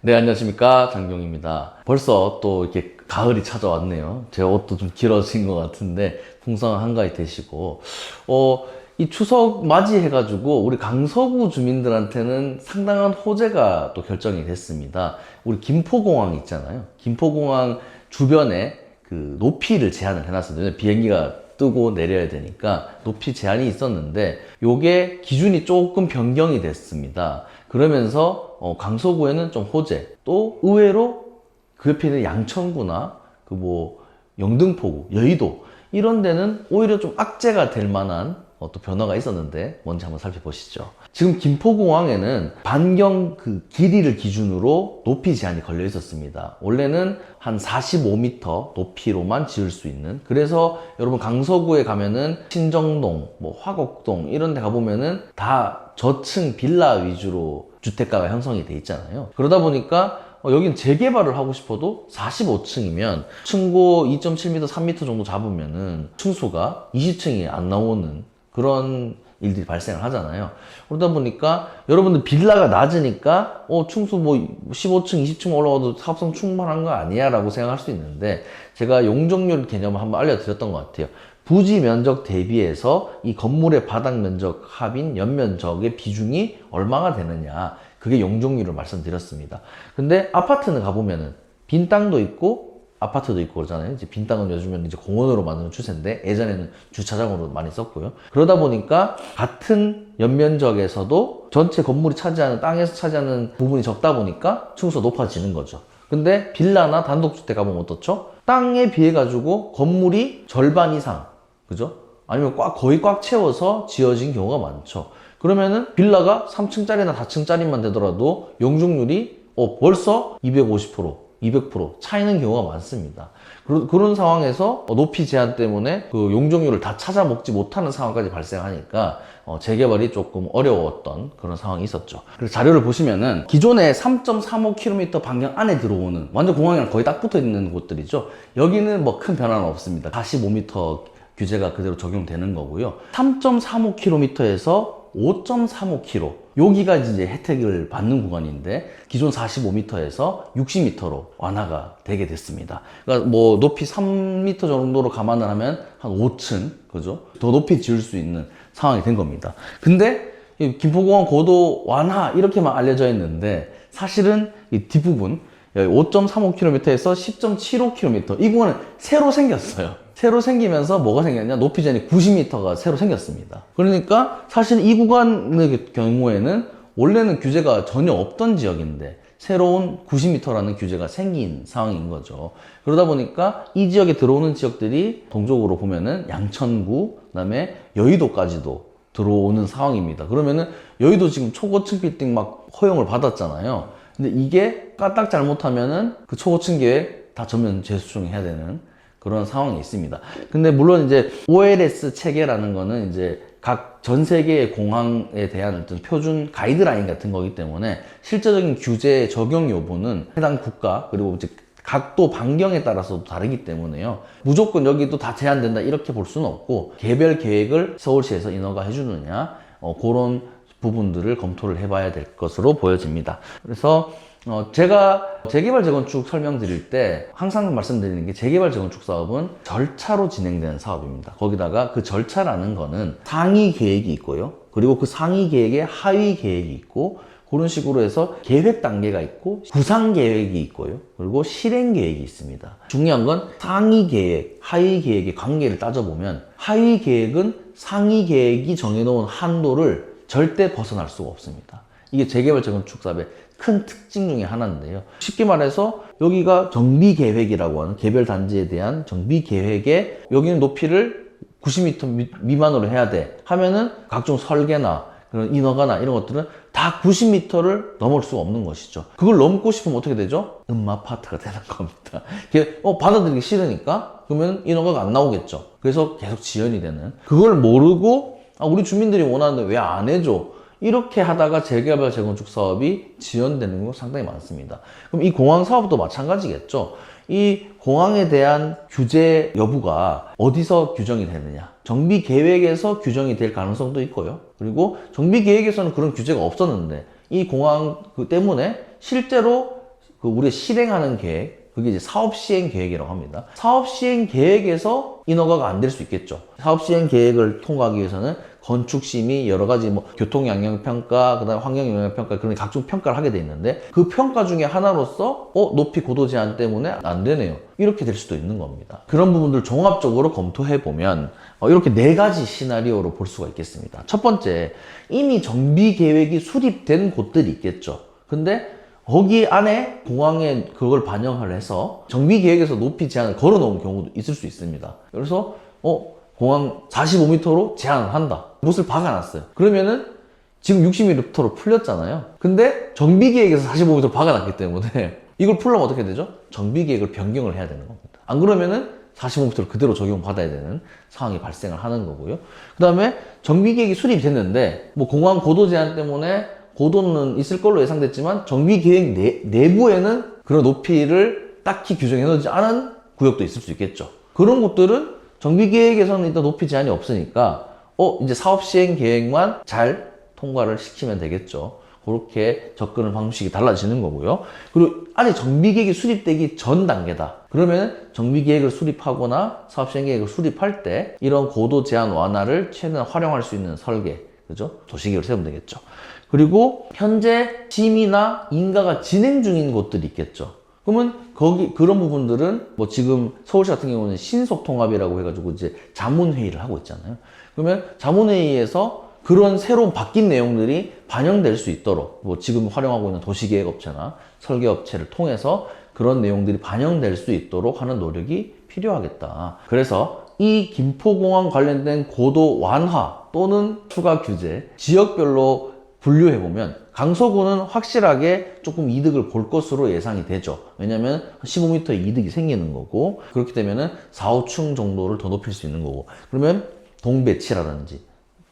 네, 안녕하십니까. 장경입니다. 벌써 또 이렇게 가을이 찾아왔네요. 제 옷도 좀 길어진 것 같은데, 풍성한 한가위 되시고, 어, 이 추석 맞이해가지고, 우리 강서구 주민들한테는 상당한 호재가 또 결정이 됐습니다. 우리 김포공항 있잖아요. 김포공항 주변에 그 높이를 제한을 해놨었는데, 비행기가 뜨고 내려야 되니까 높이 제한이 있었는데 요게 기준이 조금 변경이 됐습니다. 그러면서 어, 강서구에는 좀 호재 또 의외로 그 옆에 있는 양천구나 그 뭐 영등포구 여의도 이런 데는 오히려 좀 악재가 될 만한 어, 또 변화가 있었는데 뭔지 한번 살펴보시죠. 지금 김포공항에는 반경 그 길이를 기준으로 높이 제한이 걸려 있었습니다. 원래는 한 45m 높이로만 지을 수 있는. 그래서 여러분 강서구에 가면은 신정동, 뭐 화곡동 이런 데 가보면은 다 저층 빌라 위주로 주택가가 형성이 돼 있잖아요. 그러다 보니까 어, 여긴 재개발을 하고 싶어도 45층이면 층고 2.7m, 3m 정도 잡으면은 층수가 20층이 안 나오는 그런 일들이 발생을 하잖아요. 그러다 보니까 여러분들 빌라가 낮으니까 어 충수 뭐 15층, 20층 올라가도 사업성 충분한 거 아니야 라고 생각할 수 있는데 제가 용적률 개념을 한번 알려드렸던 것 같아요. 부지 면적 대비해서 이 건물의 바닥 면적 합인 연면적의 비중이 얼마가 되느냐 그게 용적률을 말씀드렸습니다. 근데 아파트는 가보면은 빈 땅도 있고 아파트도 있고 그러잖아요. 이제 빈 땅은 요즘은 이제 공원으로 만드는 추세인데 예전에는 주차장으로 많이 썼고요. 그러다 보니까 같은 연면적에서도 전체 건물이 차지하는 땅에서 차지하는 부분이 적다 보니까 층수가 높아지는 거죠. 근데 빌라나 단독주택 가보면 어떻죠? 땅에 비해 가지고 건물이 절반 이상, 그죠? 아니면 꽉 거의 꽉 채워서 지어진 경우가 많죠. 그러면은 빌라가 3층짜리나 4층짜리만 되더라도 용적률이 어, 벌써 250%, 200% 차이는 경우가 많습니다. 그런, 그런 상황에서 어, 높이 제한 때문에 그 용적률을 다 찾아 먹지 못하는 상황까지 발생하니까 어, 재개발이 조금 어려웠던 그런 상황이 있었죠. 그래서 자료를 보시면은 기존에 3.35km 반경 안에 들어오는 완전 공항이랑 거의 딱 붙어 있는 곳들이죠. 여기는 뭐 큰 변화는 없습니다. 45m 규제가 그대로 적용되는 거고요. 3.35km에서 5.35km 여기가 이제 혜택을 받는 구간인데 기존 45m에서 60m로 완화가 되게 됐습니다. 그러니까 뭐 높이 3m 정도로 감안을 하면 한 5층 그죠? 더 높이 지을 수 있는 상황이 된 겁니다. 근데 이 김포공항 고도 완화 이렇게만 알려져 있는데 사실은 이 뒷부분 5.35km에서 10.75km 이 구간은 새로 생겼어요. 새로 생기면서 뭐가 생겼냐? 높이 전이 90m가 새로 생겼습니다. 그러니까 사실 이 구간의 경우에는 원래는 규제가 전혀 없던 지역인데 새로운 90m라는 규제가 생긴 상황인 거죠. 그러다 보니까 이 지역에 들어오는 지역들이 동쪽으로 보면은 양천구, 그다음에 여의도까지도 들어오는 상황입니다. 그러면은 여의도 지금 초고층 빌딩 막 허용을 받았잖아요. 근데 이게 까딱 잘못하면은 그 초고층 계획 다 전면 재수정해야 되는 그런 상황이 있습니다. 근데 물론 이제 OLS 체계라는 거는 이제 각 전 세계의 공항에 대한 어떤 표준 가이드라인 같은 거기 때문에 실제적인 규제 적용 여부는 해당 국가 그리고 이제 각도 반경에 따라서 다르기 때문에요. 무조건 여기도 다 제한된다 이렇게 볼 수는 없고 개별 계획을 서울시에서 인허가 해주느냐 어, 그런 부분들을 검토를 해봐야 될 것으로 보여집니다. 그래서 어, 제가 재개발 재건축 설명드릴 때 항상 말씀드리는 게 재개발 재건축 사업은 절차로 진행되는 사업입니다. 거기다가 그 절차라는 거는 상위 계획이 있고요. 그리고 그 상위 계획에 하위 계획이 있고 그런 식으로 해서 계획 단계가 있고 구상 계획이 있고요. 그리고 실행 계획이 있습니다. 중요한 건 상위 계획, 하위 계획의 관계를 따져보면 하위 계획은 상위 계획이 정해놓은 한도를 절대 벗어날 수가 없습니다. 이게 재개발 재건축 사업의 큰 특징 중에 하나인데요. 쉽게 말해서 여기가 정비 계획이라고 하는 개별 단지에 대한 정비 계획에 여기는 높이를 90m 미만으로 해야 돼 하면은 각종 설계나 그런 인허가나 이런 것들은 다 90m를 넘을 수가 없는 것이죠. 그걸 넘고 싶으면 어떻게 되죠? 음아파트가 되는 겁니다. 어, 받아들이기 싫으니까 그러면 인허가가 안 나오겠죠. 그래서 계속 지연이 되는. 그걸 모르고 아, 우리 주민들이 원하는데 왜 안 해줘? 이렇게 하다가 재개발 재건축 사업이 지연되는 거 상당히 많습니다. 그럼 이 공항 사업도 마찬가지겠죠. 이 공항에 대한 규제 여부가 어디서 규정이 되느냐. 정비 계획에서 규정이 될 가능성도 있고요. 그리고 정비 계획에서는 그런 규제가 없었는데 이 공항 그 때문에 실제로 그 우리가 실행하는 계획, 그게 이제 사업 시행 계획이라고 합니다. 사업 시행 계획에서 인허가가 안 될 수 있겠죠. 사업 시행 계획을 통과하기 위해서는 건축 심의 여러 가지 뭐 교통 양형 평가, 그다음에 환경 영향 평가 그런 각종 평가를 하게 돼 있는데 그 평가 중에 하나로서 어 높이 고도 제한 때문에 안 되네요. 이렇게 될 수도 있는 겁니다. 그런 부분들 종합적으로 검토해 보면 어, 이렇게 네 가지 시나리오로 볼 수가 있겠습니다. 첫 번째, 이미 정비 계획이 수립된 곳들이 있겠죠. 근데 거기 안에 공항에 그걸 반영을 해서 정비 계획에서 높이 제한을 걸어 놓은 경우도 있을 수 있습니다. 그래서 어 공항 45m로 제한을 한다. 못을 박아놨어요. 그러면은 지금 60m로 풀렸잖아요. 근데 정비 계획에서 45m 박아놨기 때문에 이걸 풀려면 어떻게 되죠? 정비 계획을 변경을 해야 되는 겁니다. 안 그러면은 45m를 그대로 적용받아야 되는 상황이 발생을 하는 거고요. 그 다음에 정비 계획이 수립이 됐는데 뭐 공항 고도 제한 때문에 고도는 있을 걸로 예상됐지만 정비 계획 내, 내부에는 그런 높이를 딱히 규정해 놓지 않은 구역도 있을 수 있겠죠. 그런 곳들은 정비 계획에서는 일단 높이 제한이 없으니까 어 이제 사업 시행 계획만 잘 통과를 시키면 되겠죠. 그렇게 접근을 방식이 달라지는 거고요. 그리고 아직 정비 계획이 수립되기 전 단계다. 그러면 정비 계획을 수립하거나 사업 시행 계획을 수립할 때 이런 고도 제한 완화를 최대한 활용할 수 있는 설계, 그죠? 도시계획을 세우면 되겠죠. 그리고 현재 심의나 인가가 진행 중인 곳들이 있겠죠. 그러면 거기 그런 부분들은 뭐 지금 서울시 같은 경우는 신속 통합이라고 해가지고 이제 자문 회의를 하고 있잖아요. 그러면 자문 회의에서 그런 새로운 바뀐 내용들이 반영될 수 있도록 뭐 지금 활용하고 있는 도시계획 업체나 설계 업체를 통해서 그런 내용들이 반영될 수 있도록 하는 노력이 필요하겠다. 그래서 이 김포공항 관련된 고도 완화 또는 추가 규제 지역별로 분류해 보면 강서구는 확실하게 조금 이득을 볼 것으로 예상이 되죠. 왜냐면 15m의 이득이 생기는 거고 그렇게 되면은 4, 5층 정도를 더 높일 수 있는 거고 그러면 동배치라든지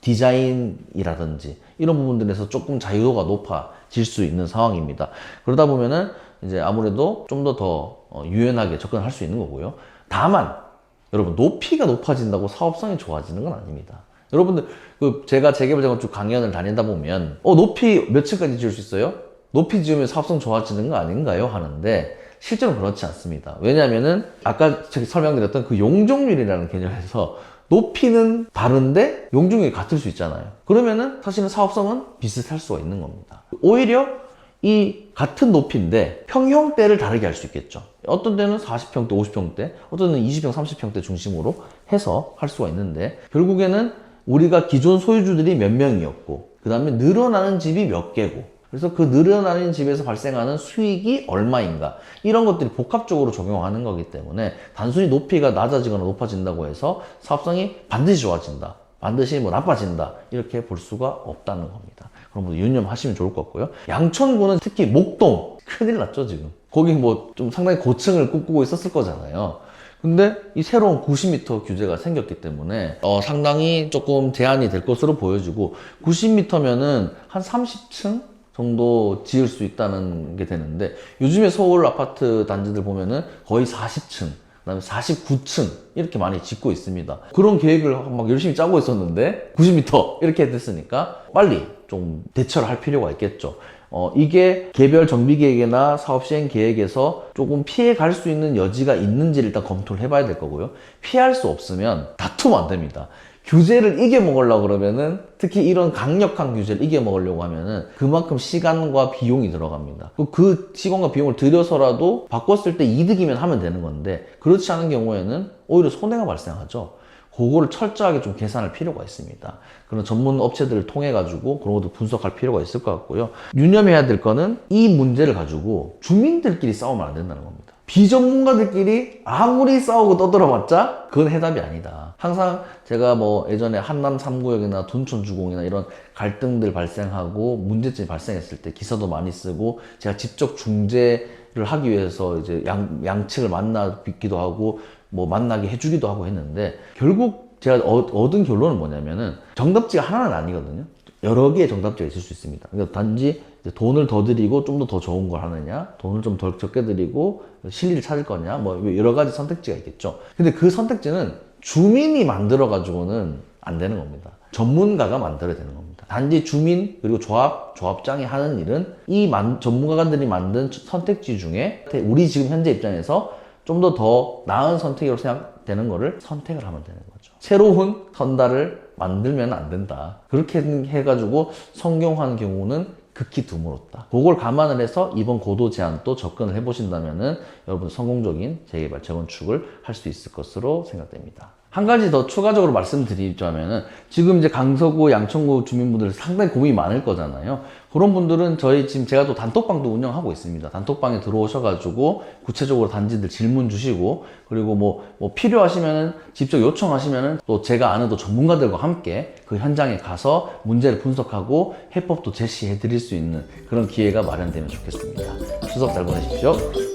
디자인이라든지 이런 부분들에서 조금 자유도가 높아질 수 있는 상황입니다. 그러다 보면은 이제 아무래도 좀 더더 유연하게 접근할 수 있는 거고요. 다만 여러분 높이가 높아진다고 사업성이 좋아지는 건 아닙니다. 여러분들 그 제가 재개발 재건축 강연을 다니다 보면 어 높이 몇 층까지 지을 수 있어요? 높이 지으면 사업성 좋아지는 거 아닌가요? 하는데 실제로 그렇지 않습니다. 왜냐하면은 아까 제가 설명드렸던 그 용적률이라는 개념에서 높이는 다른데 용적률이 같을 수 있잖아요. 그러면은 사실은 사업성은 비슷할 수가 있는 겁니다. 오히려 이 같은 높이인데 평형대를 다르게 할 수 있겠죠. 어떤 때는 40평대, 50평대, 어떤 때는 20평, 30평대 중심으로 해서 할 수가 있는데 결국에는 우리가 기존 소유주들이 몇 명이었고 그 다음에 늘어나는 집이 몇 개고 그래서 그 늘어나는 집에서 발생하는 수익이 얼마인가 이런 것들이 복합적으로 적용하는 거기 때문에 단순히 높이가 낮아지거나 높아진다고 해서 사업성이 반드시 좋아진다 반드시 뭐 나빠진다 이렇게 볼 수가 없다는 겁니다. 그럼 뭐 유념하시면 좋을 것 같고요. 양천구는 특히 목동 큰일 났죠 지금. 거기 뭐 좀 상당히 고층을 꿈꾸고 있었을 거잖아요 근데 이 새로운 90m 규제가 생겼기 때문에 어, 상당히 조금 제한이 될 것으로 보여지고 90m면은 한 30층 정도 지을 수 있다는 게 되는데 요즘에 서울 아파트 단지들 보면은 거의 40층 그다음에 49층 이렇게 많이 짓고 있습니다. 그런 계획을 막 열심히 짜고 있었는데 90m 이렇게 됐으니까 빨리 좀 대처를 할 필요가 있겠죠. 어, 이게 개별 정비 계획이나 사업 시행 계획에서 조금 피해 갈 수 있는 여지가 있는지를 일단 검토를 해봐야 될 거고요. 피할 수 없으면 다투면 안 됩니다. 규제를 이겨먹으려고 그러면은 특히 이런 강력한 규제를 이겨먹으려고 하면은 그만큼 시간과 비용이 들어갑니다. 그 시간과 비용을 들여서라도 바꿨을 때 이득이면 하면 되는 건데 그렇지 않은 경우에는 오히려 손해가 발생하죠. 그거를 철저하게 좀 계산할 필요가 있습니다. 그런 전문 업체들을 통해 가지고 그런 것도 분석할 필요가 있을 것 같고요. 유념해야 될 거는 이 문제를 가지고 주민들끼리 싸우면 안 된다는 겁니다. 비전문가들끼리 아무리 싸우고 떠들어봤자 그건 해답이 아니다. 항상 제가 뭐 예전에 한남 3구역이나 둔촌 주공이나 이런 갈등들 발생하고 문제점이 발생했을 때 기사도 많이 쓰고 제가 직접 중재 를 하기 위해서 이제 양, 양측을 만나 뵙기도 하고 뭐 만나게 해주기도 하고 했는데 결국 제가 어- 얻은 결론은 뭐냐면은 정답지가 하나는 아니거든요. 여러 개의 정답지가 있을 수 있습니다. 그러니까 단지 돈을 더 드리고 좀 더 더 좋은 걸 하느냐, 돈을 좀 덜 적게 드리고 실리를 찾을 거냐, 뭐 여러 가지 선택지가 있겠죠. 근데 그 선택지는 주민이 만들어 가지고는 안 되는 겁니다. 전문가가 만들어야 되는 겁니다. 단지 주민 그리고 조합 조합장이 하는 일은 이 만- 전문가들이 만든 선택지 중에 우리 지금 현재 입장에서 좀 더 더 나은 선택으로 생각되는 거를 선택을 하면 되는 거죠. 새로운 선달을 만들면 안 된다. 그렇게 해가지고 성공한 경우는 극히 드물었다. 그걸 감안을 해서 이번 고도 제한도 접근을 해보신다면은 여러분 성공적인 재개발, 재건축을 할 수 있을 것으로 생각됩니다. 한 가지 더 추가적으로 말씀드리자면은 지금 이제 강서구, 양천구 주민분들 상당히 고민이 많을 거잖아요. 그런 분들은 저희 지금 제가 또 단톡방도 운영하고 있습니다. 단톡방에 들어오셔가지고 구체적으로 단지들 질문 주시고 그리고 뭐, 뭐 필요하시면은 직접 요청하시면은 또 제가 아는 또 전문가들과 함께 그 현장에 가서 문제를 분석하고 해법도 제시해 드릴 수 있는 그런 기회가 마련되면 좋겠습니다. 추석 잘 보내십시오.